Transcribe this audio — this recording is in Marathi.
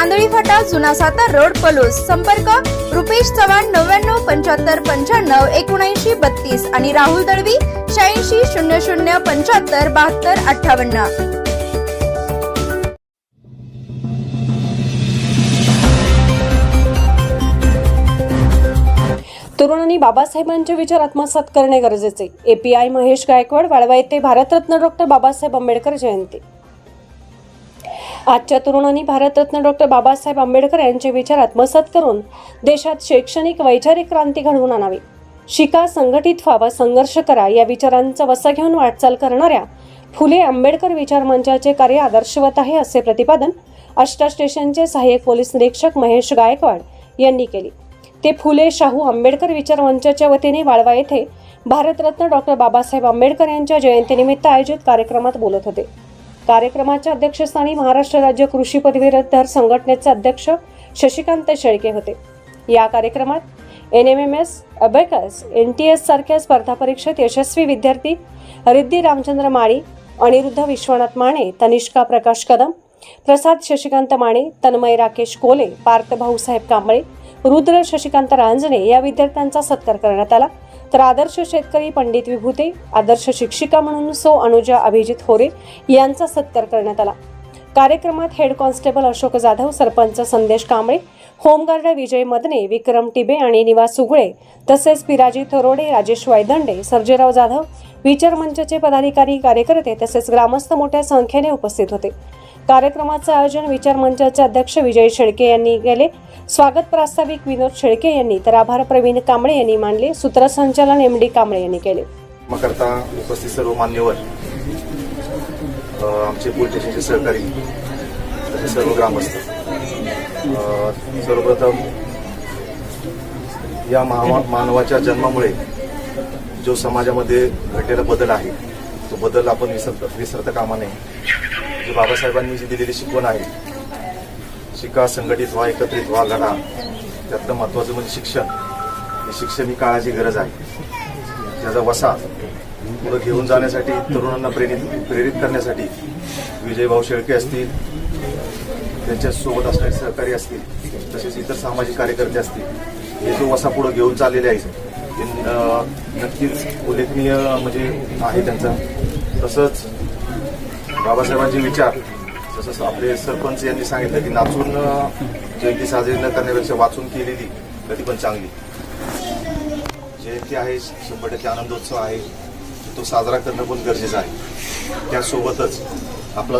Andhali फाटा जुना सातार रोड पलूस. संपर्क रुपेश चव्हाण नव्याण्णव पंच्याहत्तर पंच्याण्णव एकोणऐंशी बत्तीस आणि राहुल दळवी शहाऐंशी शून्य शून्य पंच्याहत्तर बहात्तर अठ्ठावन्न. तरुणांनी बाबासाहेबांचे विचार आत्मसात करणे गरजेचे. एपीआय महेश गायकवाड वाळवा येथे भारतरत्न डॉक्टर बाबासाहेब आंबेडकर जयंती. आजच्या तरुणांनी भारतरत्न डॉक्टर बाबासाहेब आंबेडकर यांचे विचार आत्मसात करून देशात शैक्षणिक वैचारिक क्रांती घडवून आणावी. शिका संघटित व्हावा संघर्ष करा या विचारांचा वसा घेऊन वाटचाल करणाऱ्या फुले आंबेडकर विचार मंचाचे कार्य आदर्शवत आहे असे प्रतिपादन अष्टा स्टेशनचे सहाय्यक पोलीस निरीक्षक महेश गायकवाड यांनी केले. ते फुले शाहू आंबेडकर विचार मंचाच्या वतीने वाळवा येथे भारतरत्न डॉक्टर बाबासाहेब आंबेडकर यांच्या जयंतीनिमित्त आयोजित कार्यक्रमात बोलत होते. कार्यक्रमाच्या अध्यक्षस्थानी महाराष्ट्र राज्य कृषी पदवीधर संघटनेचे अध्यक्ष शशिकांत शेळके होते. या कार्यक्रमात N M M S abacus N T S सारख्या स्पर्धा परीक्षेत यशस्वी विद्यार्थी रिद्धी रामचंद्र माळी अनिरुद्ध विश्वनाथ माने तनिष्का प्रकाश कदम प्रसाद शशिकांत माने तन्मय राकेश कोले पार्थ भाऊसाहेब कांबळे रुद्र शशिकांत रांजणे या विद्यार्थ्यांचा सत्कार करण्यात आला. तर आदर्श शेतकरी पंडित विभूते आदर्श शिक्षिका म्हणून सो अनुजा अभिजित होरे यांचा सत्कार करण्यात आला. कार्यक्रमात head constable Ashok Jadhav sarpanch Sandesh Kamble home guard Vijay Madane Vikram Tibe आणि निवास सुगळे तसेच पिराजी थोरोडे राजेश वायदंडे सर्जेराव जाधव विचार मंचचे पदाधिकारी कार्यकर्ते तसेच ग्रामस्थ मोठ्या संख्येने उपस्थित होते. कार्यक्रमाचं आयोजन विचार मंचाचे अध्यक्ष विजय शेळके यांनी केले. स्वागत प्रास्ताविक विनोद शेळके यांनी तर आभार प्रवीण कांबळे यांनी मानले सूत्रसंचालन एम डी कांबळे यांनी केले. करता उपस्थित सर्व मान्यवर आमचे पोलीस स्टेशनचे सहकारी सर्व ग्रामस्थ सर्वप्रथम या मानवा मानवाच्या जन्मामुळे जो समाजामध्ये घडलेला बदल आहे तो बदल आपण विसरत विसरता कामा नये. जी बाबासाहेबांनी जी दिलेली शिकवण आहे शिका संघटित व्हा एकत्रित व्हा लढा त्यातलं महत्वाचं म्हणजे शिक्षण. हे शिक्षण ही काळाची गरज आहे. त्याचा वसा पुढे घेऊन जाण्यासाठी तरुणांना प्रेरित प्रेरित करण्यासाठी विजयभाऊ शेळके असतील त्यांच्यासोबत असणारे सहकारी असतील तसेच इतर सामाजिक कार्यकर्ते असतील हे जो वसा पुढे घेऊन चाललेले आहे ते, नक्कीच उल्लेखनीय म्हणजे आहे त्यांचा. तसंच बाबासाहेबांचे विचार. जसं आपले सरपंच यांनी सांगितलं की नाचून जयंती साजरी न करण्यापेक्षा वाचून केलेली कधी पण चांगली. जयंती आहे शंभर टक्के आनंदोत्सव आहे. तो साजरा करणं पण गरजेचं आहे. त्यासोबतच